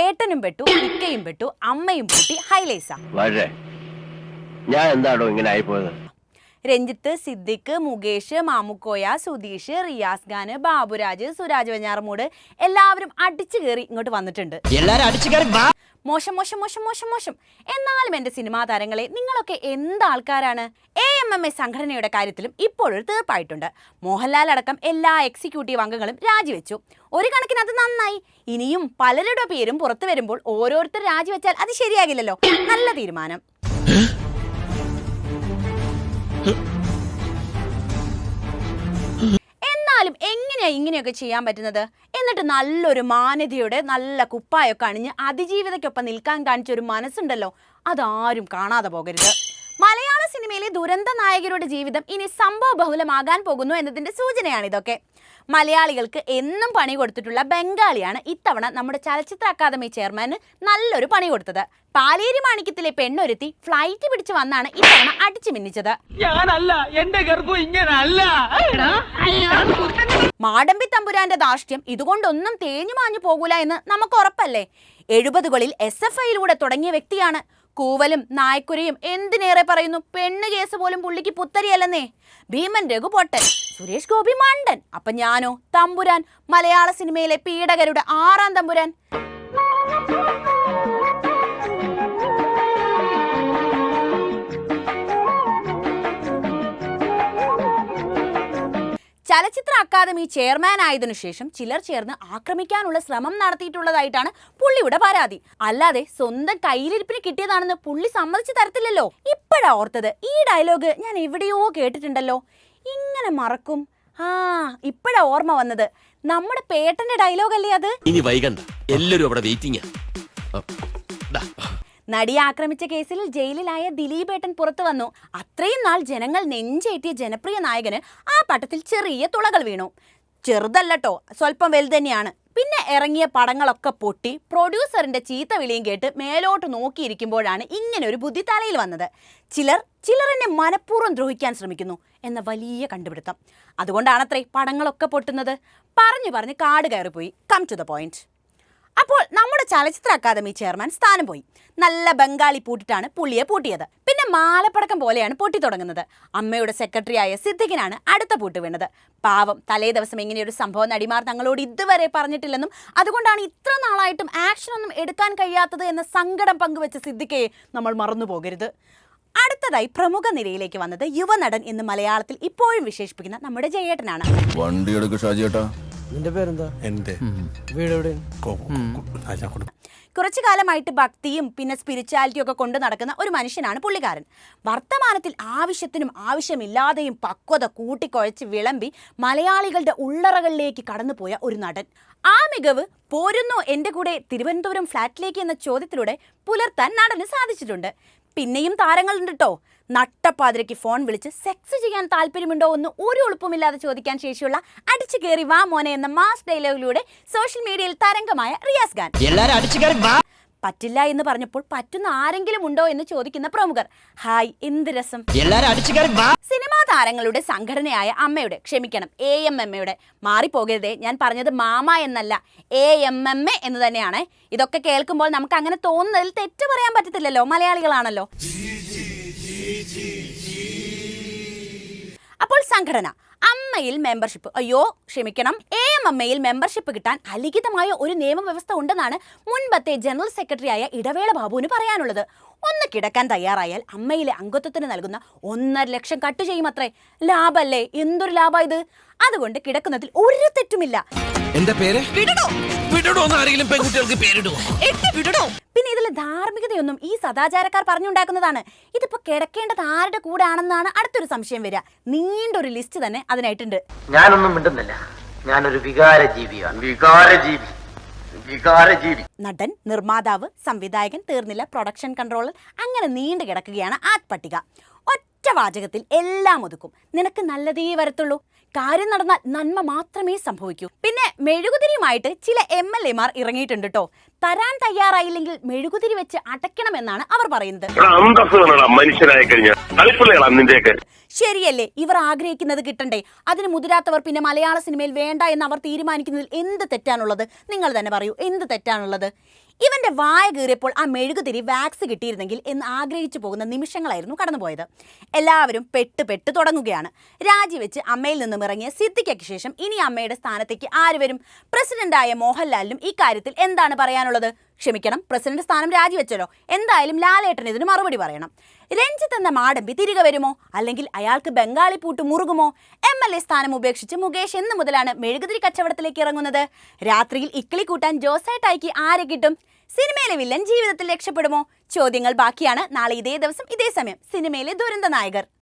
ഏട്ടനും പെട്ടു ഇക്കയും പെട്ടു അമ്മയും പൂട്ടി ഹൈലൈസ. ഞാൻ എന്താണോ ഇങ്ങനെ ആയിപ്പോയത്? രഞ്ജിത്ത് സിദ്ദിഖ് മുകേഷ് മാമുക്കോയ സുധീഷ് റിയാസ് ഖാന് ബാബുരാജ് സുരാജ് വഞ്ഞാറമൂട് എല്ലാവരും അടിച്ചു കയറി ഇങ്ങോട്ട് വന്നിട്ടുണ്ട്. എല്ലാരും അടിച്ചു കയറി വാ. മോശം മോശം മോശം മോശം മോശം. എന്നാലും എന്റെ സിനിമാ താരങ്ങളെ നിങ്ങളൊക്കെ എന്ത് ആൾക്കാരാണ്? എ എം എം എ സംഘടനയുടെ കാര്യത്തിലും ഇപ്പോഴൊരു തീർപ്പായിട്ടുണ്ട്. മോഹൻലാൽ അടക്കം എല്ലാ എക്സിക്യൂട്ടീവ് അംഗങ്ങളും രാജിവെച്ചു. ഒരു കണക്കിന് അത് നന്നായി. ഇനിയും പലരുടെ പേരും പുറത്തു വരുമ്പോൾ ഓരോരുത്തർ രാജിവെച്ചാൽ അത് ശരിയാകില്ലല്ലോ. നല്ല തീരുമാനം. എന്നാലും എങ്ങനെയാ ഇങ്ങനെയൊക്കെ ചെയ്യാൻ പറ്റുന്നത്? എന്നിട്ട് നല്ലൊരു മാന്യതയുടെ നല്ല കുപ്പായൊക്കെ അണിഞ്ഞ് അതിജീവിതയ്ക്കൊപ്പം നിൽക്കാൻ കാണിച്ച ഒരു മനസ്സുണ്ടല്ലോ. അതാരും കാണാതെ പോകരുത്. മലയാള സിനിമയിലെ ദുരന്ത നായകരുടെ ജീവിതം ഇനി സംഭവ ബഹുലമാകാൻ പോകുന്നു എന്നതിന്റെ സൂചനയാണ് ഇതൊക്കെ. മലയാളികൾക്ക് എന്നും പണി കൊടുത്തിട്ടുള്ള ബംഗാളിയാണ് ഇത്തവണ നമ്മുടെ ചലച്ചിത്ര അക്കാദമി ചെയർമാന് നല്ലൊരു പണി കൊടുത്തത്. പാലേരി മാണിക്യത്തിലെ പെണ്ണൊരുത്തി ഫ്ലൈറ്റ് പിടിച്ചു വന്നാണ് ഇത്തവണ അടിച്ചു മിന്നിച്ചത്. ഞാനല്ല എന്റെ ഗർഭം ഇങ്ങനല്ല. മാടമ്പി തമ്പുരാന്റെ ധാർഷ്ട്യം ഇതുകൊണ്ടൊന്നും തേഞ്ഞു മാഞ്ഞു പോകൂല എന്ന് നമുക്ക് ഉറപ്പല്ലേ? എഴുപതുകളിൽ എസ് എഫ് ഐയിലൂടെ തുടങ്ങിയ വ്യക്തിയാണ് കൂവലും നായ്ക്കുരയും എന്തിനേറെ പറയുന്നു? പെണ്ണ് കേസ് പോലും പുള്ളിക്ക് പുത്തരിയല്ലെന്നേ. ഭീമൻ രഘു പൊട്ടൻ സുരേഷ് ഗോപി മണ്ടൻ. അപ്പൊ ഞാനോ തമ്പുരാൻ മലയാള സിനിമയിലെ പീഡകരുടെ ആറാം തമ്പുരാൻ? ചലച്ചിത്ര അക്കാദമി ചെയർമാൻ ആയതിനു ശേഷം ചിലർ ചേർന്ന് ആക്രമിക്കാനുള്ള ശ്രമം നടത്തിയിട്ടുള്ളതായിട്ടാണ് പുള്ളിയുടെ പരാതി. അല്ലാതെ സ്വന്തം കയ്യിലിരിപ്പിന് കിട്ടിയതാണെന്ന് പുള്ളി സമ്മതിച്ചു തരത്തില്ലല്ലോ. ഇപ്പോഴാ ഓർത്തത്. ഈ ഡയലോഗ് ഞാൻ എവിടെയോ കേട്ടിട്ടുണ്ടല്ലോ. ഇങ്ങനെ മറക്കും. ആ ഇപ്പോഴാ ഓർമ്മ വന്നത്. നമ്മുടെ പേട്ടന്റെ ഡയലോഗ് അല്ലേ അത്? ഇനി വൈകണ്ട. എല്ലാരും അവിടെ വെയിറ്റിംഗ് നടിയെ ആക്രമിച്ച കേസിൽ ജയിലിലായ ദിലീപേട്ടൻ പുറത്തു വന്നു. അത്രയും നാൾ ജനങ്ങൾ നെഞ്ചേറ്റിയ ജനപ്രിയ നായകന് ആ പട്ടത്തിൽ ചെറിയ തുളകൾ വീണു. ചെറുതല്ലട്ടോ സ്വല്പം വലുതന്നെയാണ്. പിന്നെ ഇറങ്ങിയ പടങ്ങളൊക്കെ പൊട്ടി പ്രൊഡ്യൂസറിന്റെ ചീത്ത വിളിയും കേട്ട് മേലോട്ട് നോക്കിയിരിക്കുമ്പോഴാണ് ഇങ്ങനെ ഒരു ബുദ്ധി തലയിൽ വന്നത്. ചിലർ ചിലർ എന്നെ മനഃപൂർവം ദ്രോഹിക്കാൻ ശ്രമിക്കുന്നു എന്ന വലിയ കണ്ടുപിടുത്തം. അതുകൊണ്ടാണത്രേ പടങ്ങളൊക്കെ പൊട്ടുന്നത്. പറഞ്ഞു പറഞ്ഞ് കാട് കയറിപ്പോയി. കം ടു ദ പോയിന്റ് അപ്പോൾ നമ്മുടെ ചലച്ചിത്ര അക്കാദമി ചെയർമാൻ സ്ഥാനം പോയി. നല്ല ബംഗാളി പൂട്ടിട്ടാണ് പുള്ളിയെ പൂട്ടിയത്. പിന്നെ മാലപ്പടക്കം പോലെയാണ് പൊട്ടി തുടങ്ങുന്നത്. അമ്മയുടെ സെക്രട്ടറിയായ സിദ്ദിഖിനാണ് അടുത്ത പൂട്ട് വീണത്. പാവം തലേ ദിവസം ഇങ്ങനെയൊരു സംഭവം നടിമാർ തങ്ങളോട് ഇതുവരെ പറഞ്ഞിട്ടില്ലെന്നും അതുകൊണ്ടാണ് ഇത്ര നാളായിട്ടും ആക്ഷൻ ഒന്നും എടുക്കാൻ കഴിയാത്തത് എന്ന സങ്കടം പങ്കുവെച്ച സിദ്ദിഖയെ നമ്മൾ മറന്നു പോകരുത്. അടുത്തതായി പ്രമുഖ നിരയിലേക്ക് വന്നത് യുവനടൻ എന്ന് മലയാളത്തിൽ ഇപ്പോഴും വിശേഷിപ്പിക്കുന്ന നമ്മുടെ ജയേട്ടനാണ്. വണ്ടി എടുക്കുക നിന്റെ പേരെന്താ? എന്റെ വീട് എവിടെ കുറച്ചു കാലമായിട്ട് ഭക്തിയും പിന്നെ സ്പിരിച്വാലിറ്റിയും ഒക്കെ കൊണ്ട് നടക്കുന്ന ഒരു മനുഷ്യനാണ് പുള്ളിക്കാരൻ. വർത്തമാനത്തിൽ ആവശ്യത്തിനും ആവശ്യമില്ലാതെയും പക്വത കൂട്ടിക്കുഴച്ച് വിളമ്പി മലയാളികളുടെ ഉള്ളറകളിലേക്ക് കടന്നുപോയ ഒരു നടൻ. ആ മികവ് പോരുന്നു എന്റെ കൂടെ തിരുവനന്തപുരം ഫ്ലാറ്റിലേക്ക് എന്ന ചോദ്യത്തിലൂടെ പുലർത്താൻ നടന് സാധിച്ചിട്ടുണ്ട്. പിന്നെയും താരങ്ങളുണ്ട് കേട്ടോ നട്ടപ്പാതിരയ്ക്ക് ഫോൺ വിളിച്ച് സെക്സ് ചെയ്യാൻ താല്പര്യമുണ്ടോ എന്ന് ഒരു എളുപ്പമില്ലാതെ ചോദിക്കാൻ ശേഷിയുള്ള അടിച്ചു കയറി വാ മോനെ എന്ന മാസ് ഡയലോഗിലൂടെ സോഷ്യൽ മീഡിയയിൽ തരംഗമായ റിയാസ് ഖാൻ. എല്ലാവരും പറ്റില്ല എന്ന് പറഞ്ഞപ്പോൾ പറ്റുന്ന ആരെങ്കിലും ഉണ്ടോ എന്ന് ചോദിക്കുന്ന പ്രമുഖർ. ഹായ് എന്ത് രസം. സിനിമാ താരങ്ങളുടെ സംഘടനയായ അമ്മയുടെ ക്ഷമിക്കണം എ എം എം എയുടെ മാറിപ്പോകരുതേ ഞാൻ പറഞ്ഞത് മാമ എന്നല്ല എ എം എം എ എന്ന് തന്നെയാണ്. ഇതൊക്കെ കേൾക്കുമ്പോൾ നമുക്ക് അങ്ങനെ തോന്നുന്നതിൽ തെറ്റ് പറയാൻ പറ്റത്തില്ലല്ലോ മലയാളികളാണല്ലോ. അപ്പോൾ സംഘടന അമ്മയിൽ മെമ്പർഷിപ്പ് അയ്യോ ക്ഷമിക്കണം എ എം അമ്മയിൽ മെമ്പർഷിപ്പ് കിട്ടാൻ അലിഖിതമായ ഒരു നിയമവ്യവസ്ഥ ഉണ്ടെന്നാണ് മുൻപത്തെ ജനറൽ സെക്രട്ടറിയായ ഇടവേള ബാബുവിന് പറയാനുള്ളത്. ഒന്ന് കിടക്കാൻ തയ്യാറായാൽ അമ്മയിലെ അംഗത്വത്തിന് നൽകുന്ന ഒന്നര ലക്ഷം കട്ട് ചെയ്യുമത്രേ. ലാഭല്ലേ? എന്തൊരു ലാഭ ഇത്? അതുകൊണ്ട് കിടക്കുന്നതിൽ ഒരു തെറ്റുമില്ല. എന്റെ പേര്? പിന്നെ ഇതിലെ ധാർമ്മികതയൊന്നും ഈ സദാചാരക്കാർ പറഞ്ഞുണ്ടാക്കുന്നതാണ്. ഇതിപ്പോ കിടക്കേണ്ടത് ആരുടെ കൂടെ ആണെന്നാണ് അടുത്തൊരു സംശയം വരിക. നീണ്ടൊരു ലിസ്റ്റ് തന്നെ അതിനായിട്ടുണ്ട്. ഞാനൊന്നും മിണ്ടുന്നില്ല. ഞാനൊരു വികാര ജീവിയാണ് വികാര ജീവി വികാര ജീവി നടൻ നിർമ്മാതാവ് സംവിധായകൻ തീർന്നില്ല പ്രൊഡക്ഷൻ കൺട്രോളർ അങ്ങനെ നീണ്ടു കിടക്കുകയാണ് ആ പട്ടിക. ഒറ്റ വാചകത്തിൽ എല്ലാം ഒതുക്കും. നിനക്ക് നല്ലതേ വരത്തുള്ളൂ. കാര്യം നടന്നാൽ നന്മ മാത്രമേ സംഭവിക്കൂ. പിന്നെ മെഴുകുതിരിയുമായിട്ട് ചില എം എൽ എമാർ ഇറങ്ങിയിട്ടുണ്ട് കേട്ടോ തരാൻ തയ്യാറായില്ലെങ്കിൽ മെഴുകുതിരി വെച്ച് അടയ്ക്കണമെന്നാണ് അവർ പറയുന്നത്. ശരിയല്ലേ ഇവർ ആഗ്രഹിക്കുന്നത് കിട്ടണ്ടേ. അതിന് മുതിരാത്തവർ പിന്നെ മലയാള സിനിമയിൽ വേണ്ട എന്ന് അവർ തീരുമാനിക്കുന്നതിൽ എന്ത് തെറ്റാണുള്ളത്? നിങ്ങൾ തന്നെ പറയൂ എന്ത് തെറ്റാണുള്ളത്? ഇവന്റെ വായ കീറിയപ്പോൾ ആ മെഴുകുതിരി വാക്സ് കിട്ടിയിരുന്നെങ്കിൽ എന്ന് ആഗ്രഹിച്ചു പോകുന്ന നിമിഷങ്ങളായിരുന്നു കടന്നുപോയത്. എല്ലാവരും പെട്ട് പെട്ട് തുടങ്ങുകയാണ്. രാജിവെച്ച് അമ്മയിൽ നിന്നും ഇറങ്ങിയ സിദ്ദിഖയ്ക്ക് ശേഷം ഇനി അമ്മയുടെ സ്ഥാനത്തേക്ക് ആര് വരും? പ്രസിഡന്റായ മോഹൻലാലിനും ഈ കാര്യത്തിൽ എന്താണ് പറയാനുള്ളത്? ക്ഷമിക്കണം പ്രസിഡന്റ് സ്ഥാനം രാജിവെച്ചല്ലോ. എന്തായാലും ലാലേട്ടൻ ഇതിന് മറുപടി പറയണം. രഞ്ജിത്ത് എന്ന മാടമ്പി തിരികെ വരുമോ? അല്ലെങ്കിൽ അയാൾക്ക് ബംഗാളി പൂട്ട് മുറുകുമോ? എം എൽ എ സ്ഥാനം ഉപേക്ഷിച്ച് മുകേഷ് എന്ന് മുതലാണ് മെഴുകുതിരി കച്ചവടത്തിലേക്ക് ഇറങ്ങുന്നത്. രാത്രിയിൽ ഇക്കിളി കൂട്ടാൻ ജോസേട്ടായിക്ക് ആരെ കിട്ടും? സിനിമയിലെ വില്ലൻ ജീവിതത്തിൽ രക്ഷപ്പെടുമോ? ചോദ്യങ്ങൾ ബാക്കിയാണ്. നാളെ ഇതേ ദിവസം ഇതേ സമയം. സിനിമയിലെ ദുരന്ത നായകർ.